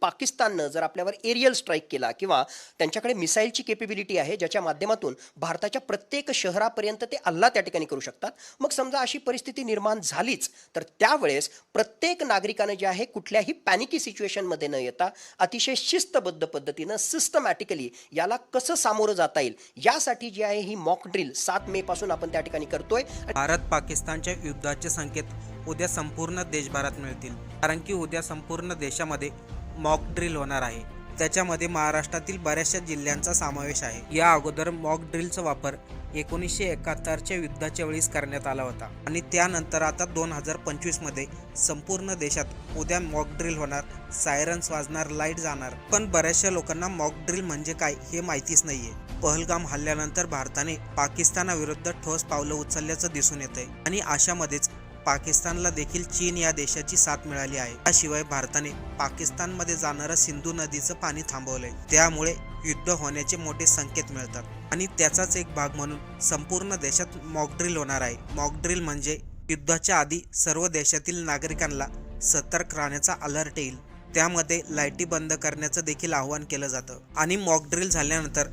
पाकिस्ताननं जर आपल्यावर एरियल स्ट्राईक केला किंवा त्यांच्याकडे मिसाईलची केपेबिलिटी आहे ज्याच्या माध्यमातून भारताच्या प्रत्येक शहरापर्यंत ते हल्ला त्या ठिकाणी करू शकतात. मग समजा अशी परिस्थिती निर्माण झालीच तर त्यावेळेस प्रत्येक नागरिकानं जे आहे कुठल्याही पॅनिकी सिच्युएशनमध्ये न येता अतिशय शिस्तबद्ध पद्धतीनं सिस्टमॅटिकली याला कसं सामोरं जाता येईल यासाठी जी आहे ही मॉक ड्रिल सात मे पासून आपण त्या ठिकाणी करतोय. भारत पाकिस्तानच्या युद्धाचे संकेत उद्या संपूर्ण देशभरात मिळतील. कारण की उद्या संपूर्ण देशामध्ये मॉक ड्रिल होणार आहे. त्याच्यामध्ये महाराष्ट्रातील बऱ्याचशा जिल्ह्यांचा समावेश आहे. या अगोदर मॉक ड्रिलचा वापर एकोणीसशे एकाहत्तरच्या युद्धाच्या वेळीस करण्यात आला होता. आणि त्यानंतर आता दोन हजार पंचवीसमध्ये संपूर्ण देशात उद्या मॉक ड्रिल होणार सायरन्स वाजणार लाइट जाणार. पण बऱ्याचशा लोकांना मॉक ड्रिल म्हणजे काय हे माहितीच नाहीये. पहलगाम हल्ल्यानंतर भारताने पाकिस्तानाविरुद्ध ठोस पावलं उचलल्याचं दिसून येतंय. आणि अशामध्येच पाकिस्तानला देखील चीन या देशाची साथ मिळाली आहे. त्याशिवाय भारताने पाकिस्तानमध्ये जाणारं सिंधू नदीचं पाणी थांबवलंय. त्यामुळे युद्ध होण्याचे मोठे संकेत मिळतात. आणि त्याचाच एक भाग म्हणून संपूर्ण देशात मॉकड्रिल होणार आहे. मॉकड्रिल म्हणजे युद्धाच्या आधी सर्व देशातील नागरिकांना सतर्क राहण्याचा अलर्ट येईल. त्यामध्ये लाईटी बंद करण्याचं देखील आवाहन केलं जातं. आणि मॉकड्रिल झाल्यानंतर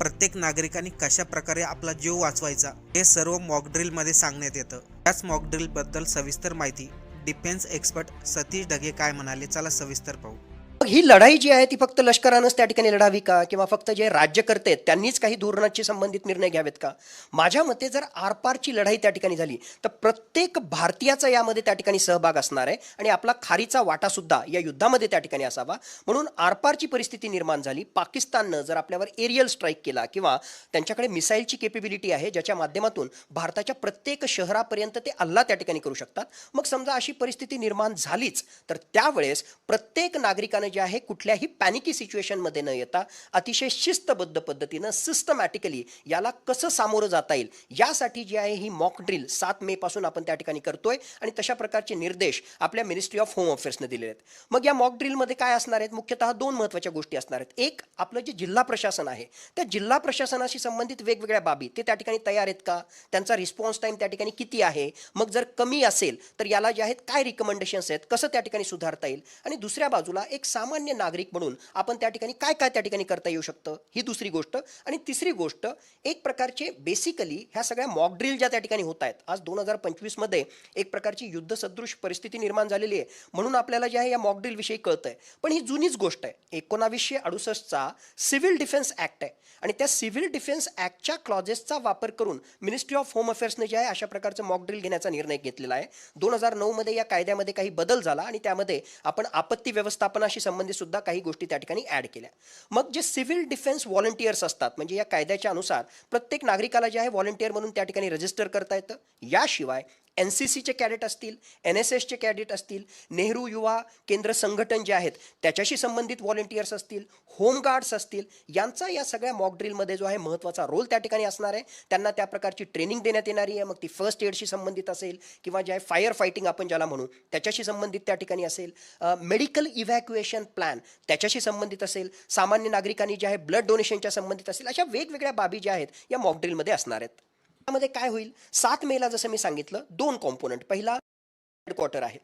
प्रत्येक नागरिकांनी कशा प्रकारे आपला जीव वाचवायचा हे सर्व मॉकड्रिलमध्ये सांगण्यात येतं. त्याच मॉकड्रिलबद्दल सविस्तर माहिती डिफेन्स एक्सपर्ट सतीश ढगे काय म्हणाले चला सविस्तर पाहू. मग ही लढाई जी आहे ती फक्त लष्करानंच त्या ठिकाणी लढावी का? किंवा फक्त जे राज्यकर्ते आहेत त्यांनीच काही धोरणाची संबंधित निर्णय घ्यावेत का? माझ्या मते जर आरपारची लढाई त्या ठिकाणी झाली तर प्रत्येक भारतीयाचा यामध्ये त्या ठिकाणी सहभाग असणार आहे आणि आपला खारीचा वाटासुद्धा या युद्धामध्ये त्या ठिकाणी असावा. म्हणून आरपारची परिस्थिती निर्माण झाली. पाकिस्ताननं जर आपल्यावर एरियल स्ट्राईक केला किंवा त्यांच्याकडे मिसाईलची केपेबिलिटी आहे ज्याच्या माध्यमातून भारताच्या प्रत्येक शहरापर्यंत ते हल्ला त्या ठिकाणी करू शकतात. मग समजा अशी परिस्थिती निर्माण झालीच तर त्यावेळेस प्रत्येक नागरिकाने जे आहे कुठल्याही पॅनिकी सिच्युएशनमध्ये न येता अतिशय शिस्तबद्ध पद्धतीनं सिस्टमॅटिकली याला कसं सामोरं जाता येईल? यासाठी जी आहे ही मॉक ड्रिल सात मे पासून आपण त्या ठिकाणी करतोय आणि तशा प्रकारचे निर्देश आपल्या मिनिस्ट्री ऑफ होम अफेअर्सने दिलेले आहेत. मग या मॉक ड्रिलमध्ये काय असणार आहेत? मुख्यतः दोन महत्त्वाच्या गोष्टी असणार आहेत. एक आपलं जे जिल्हा प्रशासन आहे त्या जिल्हा प्रशासनाशी संबंधित वेगवेगळ्या बाबी ते त्या ठिकाणी तयार आहेत का? त्यांचा रिस्पॉन्स टाईम त्या ठिकाणी किती आहे? मग जर कमी असेल तर याला जे आहेत काय रिकमेंडेशन्स आहेत? कसं त्या ठिकाणी सुधारता येईल? आणि दुसऱ्या बाजूला एक सामान्य नागरिक म्हणून आपण त्या ठिकाणी काय काय त्या ठिकाणी करता येऊ शकतं? ही दुसरी गोष्ट. आणि तिसरी गोष्ट एक प्रकारचे बेसिकली ह्या सगळ्या मॉक ड्रिल ज्या त्या ठिकाणी होत आहेत आज दोन हजार पंचवीसमध्ये एक प्रकारची युद्धसदृश परिस्थिती निर्माण झालेली आहे. म्हणून आपल्याला जे आहे या मॉक ड्रिलविषयी कळतं आहे पण ही जुनीच गोष्ट आहे. एकोणावीसशे अडुसष्टचा सिव्हिल डिफेन्स ॲक्ट आहे. आणि त्या सिव्हिल डिफेन्स ॲक्टच्या क्लॉजेसचा वापर करून मिनिस्ट्री ऑफ होम अफेअर्सने जे आहे अशा प्रकारचं मॉक ड्रिल घेण्याचा निर्णय घेतलेला आहे. दोन हजार नऊमध्ये या कायद्यामध्ये काही बदल झाला आणि त्यामध्ये आपण आपत्ती व्यवस्थापनाशी संबंधित सुद्धा काही गोष्टी त्या ठिकाणी ॲड केल्या. मग जे सिव्हिल डिफेन्स व्हॉलंटियर्स असतात म्हणजे या कायद्याच्या अनुसार प्रत्येक नागरिकाला जे आहे व्हॉलंटियर म्हणून त्या ठिकाणी रजिस्टर करता येतं. याशिवाय एन सी सीचे कॅडेट असतील एन एस एसचे कॅडेट असतील नेहरू युवा केंद्र संघटन जे आहेत त्याच्याशी संबंधित व्हॉलंटियर्स असतील होमगार्ड्स असतील यांचा या सगळ्या मॉकड्रिलमध्ये जो आहे महत्त्वाचा रोल त्या ठिकाणी असणार आहे. त्यांना त्या प्रकारची ट्रेनिंग देण्यात येणारी आहे. मग ती फर्स्ट एडशी संबंधित असेल किंवा जे आहे फायर फायटिंग आपण ज्याला म्हणू त्याच्याशी संबंधित त्या ठिकाणी असेल. मेडिकल इव्हॅक्युएशन प्लॅन त्याच्याशी संबंधित असेल. सामान्य नागरिकांनी जे आहे ब्लड डोनेशनच्या संबंधित असेल. अशा वेगवेगळ्या बाबी ज्या आहेत या मॉकड्रिलमध्ये असणार आहेत. त्यामध्ये काय होईल? सात मेला जसं मी सांगितलं दोन कॉम्पोनंट पहिला हेडक्वार्टर आहे.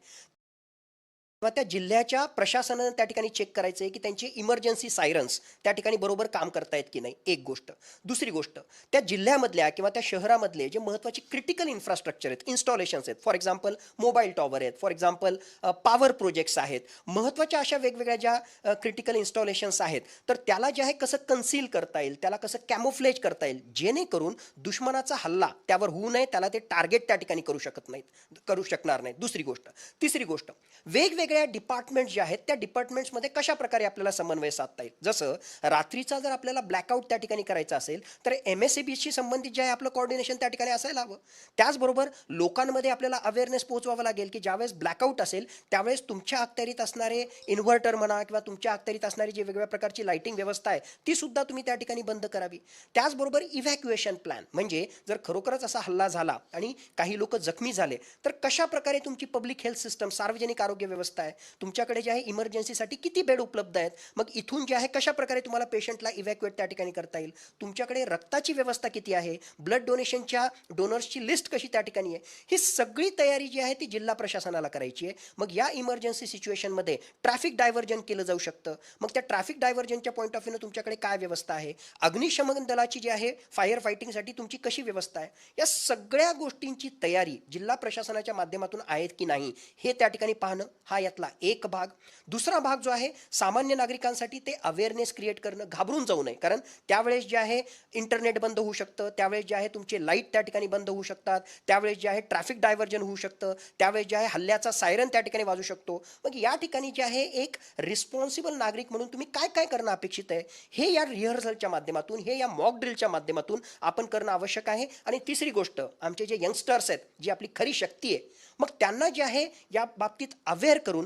किंवा त्या जिल्ह्याच्या प्रशासनानं त्या ठिकाणी चेक करायचं आहे की त्यांचे इमर्जन्सी सायरन्स त्या ठिकाणी बरोबर काम करतायत की नाही? एक गोष्ट. दुसरी गोष्ट त्या जिल्ह्यामधल्या किंवा त्या शहरामधले जे महत्त्वाचे क्रिटिकल इन्फ्रास्ट्रक्चर आहेत इन्स्टॉलेशन्स आहेत फॉर एक्झाम्पल मोबाईल टॉवर आहेत फॉर एक्झाम्पल पॉवर प्रोजेक्ट्स आहेत महत्त्वाच्या अशा वेगवेगळ्या ज्या क्रिटिकल इन्स्टॉलेशन्स आहेत तर त्याला जे आहे कसं कन्सील करता येईल त्याला कसं कॅमोफ्लेज करता येईल जेणेकरून दुश्मनाचा हल्ला त्यावर होऊ नये त्याला ते टार्गेट त्या ठिकाणी करू शकत नाहीत करू शकणार नाहीत. दुसरी गोष्ट. तिसरी गोष्ट वेगवेगळ्या डिपार्टमेंट्स ज्या आहेत त्या डिपार्टमेंट्समध्ये कशा प्रकारे आपल्याला समन्वय साधता येईल? जसं रात्रीचा जर आपल्याला ब्लॅकआउट त्या ठिकाणी करायचं असेल तर एम एस सी बीशी संबंधित जे आहे आपलं कॉर्डिनेशन त्या ठिकाणी असायला हवं. त्याचबरोबर लोकांमध्ये आपल्याला अवेअरनेस पोहोचवावं लागेल की ज्यावेळेस ब्लॅकआउट असेल त्यावेळेस तुमच्या अखत्यारीत असणारे इन्व्हर्टर म्हणा किंवा तुमच्या अखत्यारीत असणारी जी वेगवेगळ्या प्रकारची लाईटिंग व्यवस्था आहे ती सुद्धा तुम्ही त्या ठिकाणी बंद करावी. त्याचबरोबर इव्हॅक्युएशन प्लॅन म्हणजे जर खरोखरच असा हल्ला झाला आणि काही लोक जखमी झाले तर कशा प्रकारे तुमची पब्लिक हेल्थ सिस्टम सार्वजनिक आरोग्य व्यवस्था व्यवस्था आहे. तुमच्याकडे जे आहे इमर्जन्सीसाठी किती बेड उपलब्ध आहेत? मग इथून जे आहे कशा प्रकारे तुम्हाला पेशंटला इव्हॅक्युएट त्या ठिकाणी करता येईल? तुमच्याकडे रक्ताची व्यवस्था किती आहे? ब्लड डोनेशनच्या डोनर्सची लिस्ट कशी त्या ठिकाणी आहे? ही सगळी तयारी जी आहे ती जिल्हा प्रशासनाला करायची आहे. मग या इमर्जन्सी सिच्युएशनमध्ये ट्रॅफिक डायव्हर्जन केलं जाऊ शकतं. मग त्या ट्रॅफिक डायव्हर्जनच्या पॉईंट ऑफ व्ह्यूनं तुमच्याकडे काय व्यवस्था आहे? अग्निशमन दलाची जी आहे फायर फायटिंगसाठी तुमची कशी व्यवस्था आहे? या सगळ्या गोष्टींची तयारी जिल्हा प्रशासनाच्या माध्यमातून आहेत की नाही हे त्या ठिकाणी पाहणं हा यातला एक भाग. दुसरा भाग जो आहे सामान्य नागरिकांसाठी ते अवेअरनेस क्रिएट करणं घाबरून जाऊ नये. कारण त्यावेळेस जे आहे इंटरनेट बंद होऊ शकतं. त्यावेळेस जे आहे तुमचे लाइट त्या ठिकाणी बंद होऊ शकतात. त्यावेळेस जे आहे ट्रॅफिक डायव्हर्जन होऊ शकतं. त्यावेळेस जे आहे हल्ल्याचा सायरन त्या ठिकाणी वाजू शकतो. मग या ठिकाणी जे आहे एक रिस्पॉन्सिबल नागरिक म्हणून तुम्ही काय काय करणं अपेक्षित आहे? हे या रिहर्सलच्या माध्यमातून हे या मॉक ड्रिलच्या माध्यमातून आपण करणं आवश्यक आहे. आणि तिसरी गोष्ट आमचे जे यंगस्टर्स आहेत जी आपली खरी शक्ती आहे मग त्यांना जे आहे या बाबतीत अवेअर करून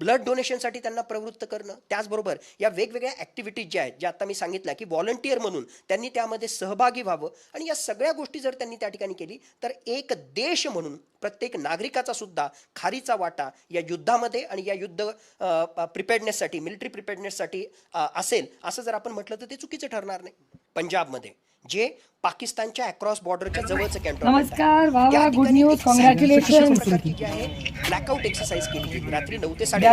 ब्लड डोनेशनसाठी त्यांना प्रवृत्त करणं त्याचबरोबर या वेगवेगळ्या ॲक्टिव्हिटीज ज्या आहेत ज्या आता मी सांगितल्या की व्हॉलंटियर म्हणून त्यांनी त्यामध्ये सहभागी व्हावं. आणि या सगळ्या गोष्टी जर त्यांनी त्या ठिकाणी केली तर एक देश म्हणून प्रत्येक नागरिकाचा सुद्धा खारीचा वाटा या युद्धामध्ये आणि या युद्ध प्रिपेडनेससाठी मिलिटरी प्रिपेडनेससाठी असेल. असं जर आपण म्हटलं तर ते चुकीचं ठरणार नाही. पंजाबमध्ये. जे पाकिस्तानच्या अक्रॉस बॉर्डरच्या जवळचं कॅन्टोन्मेंट आहे. नमस्कार, वा, वा, या good ठिकाणी news, एक congratulations. अशा प्रकारची जी आहे ब्लॅकआउट एक्सरसाइज केली गेली रात्री नऊ ते साडे?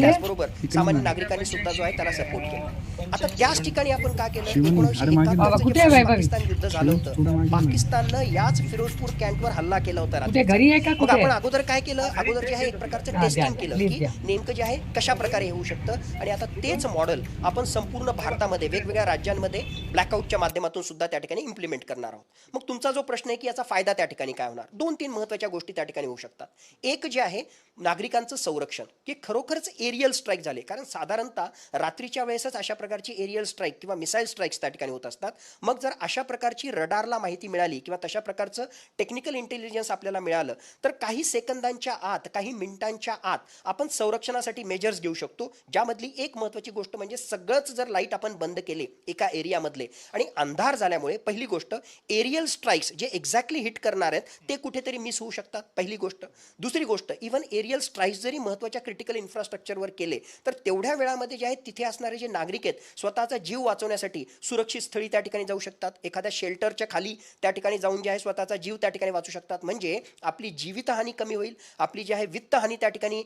त्याचबरोबर सामान्य नागरिकांनी सुद्धा जो आहे त्याला सपोर्ट केला आता त्याच ठिकाणी आपण काय केलं एकोणीसशे? पाकिस्तान युद्ध झालं होतं पाकिस्ताननं याच फिरोजपूर कॅन्टवर हल्ला केला होता मग आपण? अगोदर काय केलं अगोदर जे आहे एक प्रकारचं टेस्टिंग केलं की. नेमकं जे आहे कशा प्रकारे होऊ शकतं आणि आता तेच मॉडेल आपण संपूर्ण भारतामध्ये वेगवेगळ्या राज्यांमध्ये ब्लॅकआउटच्या माध्यमातून सुद्धा त्या ठिकाणी इम्प्लिमेंट करणार आहोत. मग तुमचा जो प्रश्न आहे की याचा फायदा त्या ठिकाणी काय होणार? दोन तीन महत्त्वाच्या गोष्टी त्या ठिकाणी होऊ शकतात. एक जे आहे नागरिकांचं संरक्षण की खरोखरच एरियल स्ट्राईक झाले. कारण साधारणतः रात्रीच्या वेळेसच अशा प्रकारची एरियल स्ट्राईक किंवा मिसाईल स्ट्राईक्स त्या ठिकाणी होत असतात. मग जर अशा प्रकारची रडारला माहिती मिळाली किंवा तशा प्रकारचं टेक्निकल इंटेलिजन्स आपल्याला मिळालं तर काही सेकंदांच्या आत काही मिनिटांच्या आत आपण संरक्षणासाठी मेजर्स घेऊ शकतो. ज्यामधली एक महत्त्वाची गोष्ट म्हणजे सगळंच जर लाइट आपण बंद केले एका एरियामधले. आणि अंधार झाल्यामुळे पहिली गोष्ट एरियल स्ट्राईक्स जे एक्झॅक्टली हिट करणार आहेत ते कुठेतरी मिस होऊ शकतात पहिली गोष्ट. दुसरी गोष्ट इव्हन एरियल स्ट्राईक्स जरी महत्त्वाच्या क्रिटिकल इन्फ्रास्ट्रक्चरवर केले तर तेवढ्या वेळामध्ये जे आहेत तिथे असणारे जे नागरिक आहेत स्वतःचा जीव वाचवण्यासाठी सुरक्षित स्थळी त्या ठिकाणी जाऊ शकतात. एखाद्या शेल्टरच्या खाली त्या ठिकाणी जाऊन जे आहे स्वतःचा जीव त्या ठिकाणी वाचू शकतात. म्हणजे आपली जीवितहानी कमी होईल आपली जी आहे वित्तहानी त्या ठिकाणी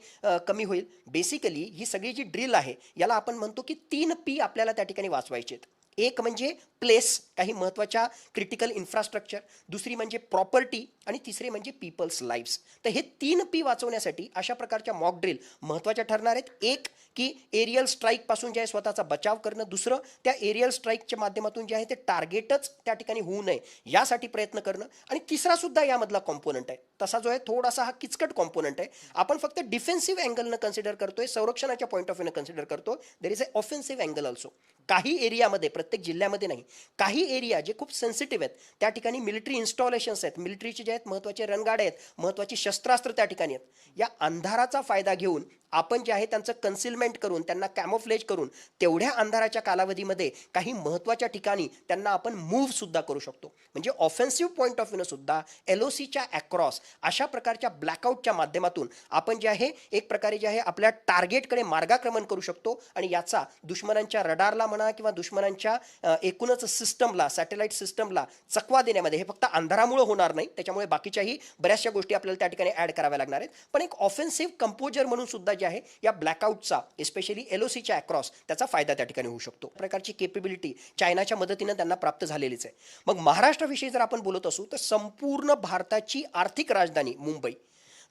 कमी होईल. बेसिकली ही सगळी जी ड्रिल आहे याला आपण म्हणतो की तीन पी आपल्याला त्या ठिकाणी वाचवायचे आहेत एक म्हणजे प्लेस काही महत्त्वाच्या क्रिटिकल इन्फ्रास्ट्रक्चर दुसरी म्हणजे प्रॉपर्टी आणि तिसरे म्हणजे पीपल्स लाईफ्स तर हे तीन पी वाचवण्यासाठी अशा प्रकारच्या मॉक ड्रिल महत्त्वाच्या ठरणार आहेत. एक की एरियल स्ट्राईकपासून जे आहे स्वतःचा बचाव करणं. दुसरं त्या एरियल स्ट्राईकच्या माध्यमातून जे आहे ते टार्गेटच त्या ठिकाणी होऊ नये. यासाठी प्रयत्न करणं. आणि तिसरा सुद्धा यामधला कॉम्पोनंट आहे. तसा जो आहे थोडासा हा किचकट कॉम्पोनंट आहे. आपण फक्त डिफेन्सिव्ह अँगलनं कन्सिडर करतोय संरक्षणाच्या पॉईंट ऑफ व्ह्यूनं कन्सिडर करतो there is a offensive angle also काही एरियामध्ये प्रत्येक जिल्ह्यामध्ये नाही काही एरिया जे खूप सेन्सिटिव्ह आहेत त्या ठिकाणी मिलिटरी इन्स्टॉलेशन्स आहेत. मिलिटरीचे जे आहेत महत्त्वाचे रणगाडे आहेत महत्त्वाची शस्त्रास्त्र त्या ठिकाणी आहेत. या अंधाराचा फायदा घेऊन आपण जे आहे त्यांचं कन्सिलमेंट करून त्यांना कॅमोफ्लेज करून तेवढ्या अंधाराच्या कालावधीमध्ये काही महत्त्वाच्या ठिकाणी त्यांना आपण मूव्हसुद्धा करू शकतो. म्हणजे ऑफेन्सिव्ह पॉईंट ऑफ व्ह्यूनंसुद्धा एल ओ सीच्या अक्रॉस अशा प्रकारच्या ब्लॅकआउटच्या माध्यमातून आपण जे आहे एक प्रकारे जे आहे आपल्या टार्गेटकडे मार्गाक्रमण करू शकतो आणि याचा दुश्मनांच्या रडारला म्हणा किंवा दुश्मनांच्या एकूणच सिस्टमला सॅटेलाईट सिस्टमला चकवा देण्यामध्ये हे फक्त अंधारामुळे होणार नाही. त्याच्यामुळे बाकीच्याही बऱ्याचशा गोष्टी आपल्याला त्या ठिकाणी ॲड कराव्या लागणार आहेत. पण एक ऑफेन्सिव्ह कंपोजर म्हणून सुद्धा जे आहे या ब्लॅकआउटचा एस्पेशली एल ओ सीच्या अक्रॉस त्याचा फायदा त्या ठिकाणी होऊ शकतो. प्रकारची केपेबिलिटी चायनाच्या मदतीनं त्यांना प्राप्त झालेलीच आहे. मग महाराष्ट्राविषयी जर आपण बोलत असू तर संपूर्ण भारताची आर्थिक राजधानी मुंबई.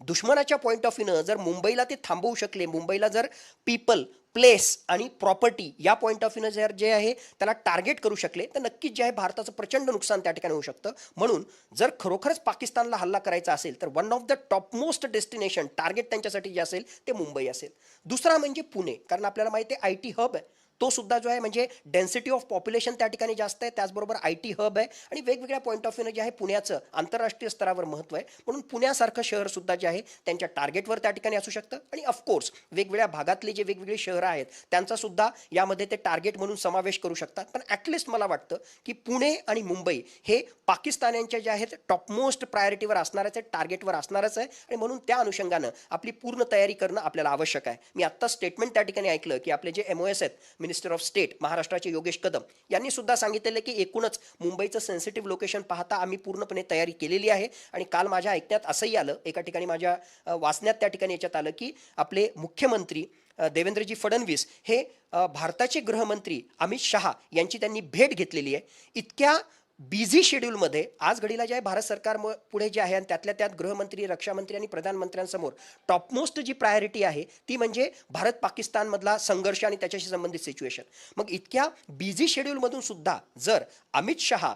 दुश्मनाच्या पॉईंट ऑफ व्ह्यूनं जर मुंबईला ते थांबवू शकले मुंबईला जर पीपल प्लेस आणि प्रॉपर्टी या पॉईंट ऑफ व्ह्यूनं जर जे आहे त्याला टार्गेट करू शकले तर नक्कीच जे आहे भारताचं प्रचंड नुकसान त्या ठिकाणी होऊ शकतं. म्हणून जर खरोखरच पाकिस्तानला हल्ला करायचा असेल तर one of the topmost destination target त्यांच्यासाठी जे असेल ते मुंबई असेल. दुसरा म्हणजे पुणे कारण आपल्याला माहिती आहे आय टी हब आहे. तो सुद्धा जो आहे म्हणजे डेन्सिटी ऑफ पॉप्युलेशन त्या ठिकाणी जास्त आहे. त्याचबरोबर आय टी हब आहे. आणि वेगवेगळ्या पॉईंट ऑफ व्ह्यूनं जे आहे पुण्याचं आंतरराष्ट्रीय स्तरावर महत्त्व आहे. म्हणून पुण्यासारखं शहर सुद्धा जे आहे त्यांच्या टार्गेटवर त्या ठिकाणी असू शकतं. आणि ऑफकोर्स वेगवेगळ्या भागातले जे वेगवेगळे शहरं आहेत त्यांचा सुद्धा यामध्ये ते टार्गेट म्हणून समावेश करू शकतात. पण ॲटलिस्ट मला वाटतं की पुणे आणि मुंबई हे पाकिस्तान्यांच्या जे आहेत टॉपमोस्ट प्रायोरिटीवर असणारच आहे टार्गेटवर असणारच आहे. आणि म्हणून त्या अनुषंगानं आपली पूर्ण तयारी करणं आपल्याला आवश्यक आहे. मी आत्ता स्टेटमेंट त्या ठिकाणी ऐकलं की आपले जे एम ओ एस आहेत मिनिस्टर ऑफ स्टेट महाराष्ट्राचे योगेश कदम यांनी सुद्धा सांगितलेलं की एकूणच मुंबईचं सेन्सिटिव्ह लोकेशन पाहता आम्ही पूर्णपणे तयारी केलेली आहे. आणि काल माझ्या ऐकण्यात असंही आलं एका ठिकाणी माझ्या वाचण्यात त्या ठिकाणी याच्यात आलं की आपले मुख्यमंत्री देवेंद्रजी फडणवीस हे भारताचे गृहमंत्री अमित शहा यांची त्यांनी भेट घेतलेली आहे. इतक्या बिझी शेड्यूलमध्ये आज घडीला जे आहे भारत सरकार पुढे जे आहे आणि त्यातल्या त्यात गृहमंत्री रक्षामंत्री आणि प्रधानमंत्र्यांसमोर टॉपमोस्ट जी प्रायोरिटी आहे ती म्हणजे भारत पाकिस्तानमधला संघर्ष आणि त्याच्याशी संबंधित सिच्युएशन मग इतक्या बिझी शेड्यूलमधून सुद्धा जर अमित शहा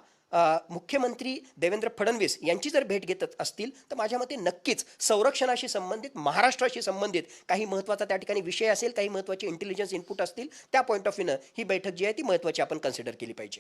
मुख्यमंत्री देवेंद्र फडणवीस यांची जर भेट घेत असतील तर माझ्या मते नक्कीच संरक्षणाशी संबंधित महाराष्ट्राशी संबंधित काही महत्त्वाचा त्या ठिकाणी विषय असेल काही महत्त्वाचे इंटेलिजन्स इनपुट असतील त्या पॉईंट ऑफ व्ह्यूनं ही बैठक जी आहे ती महत्त्वाची आपण कन्सिडर केली पाहिजे.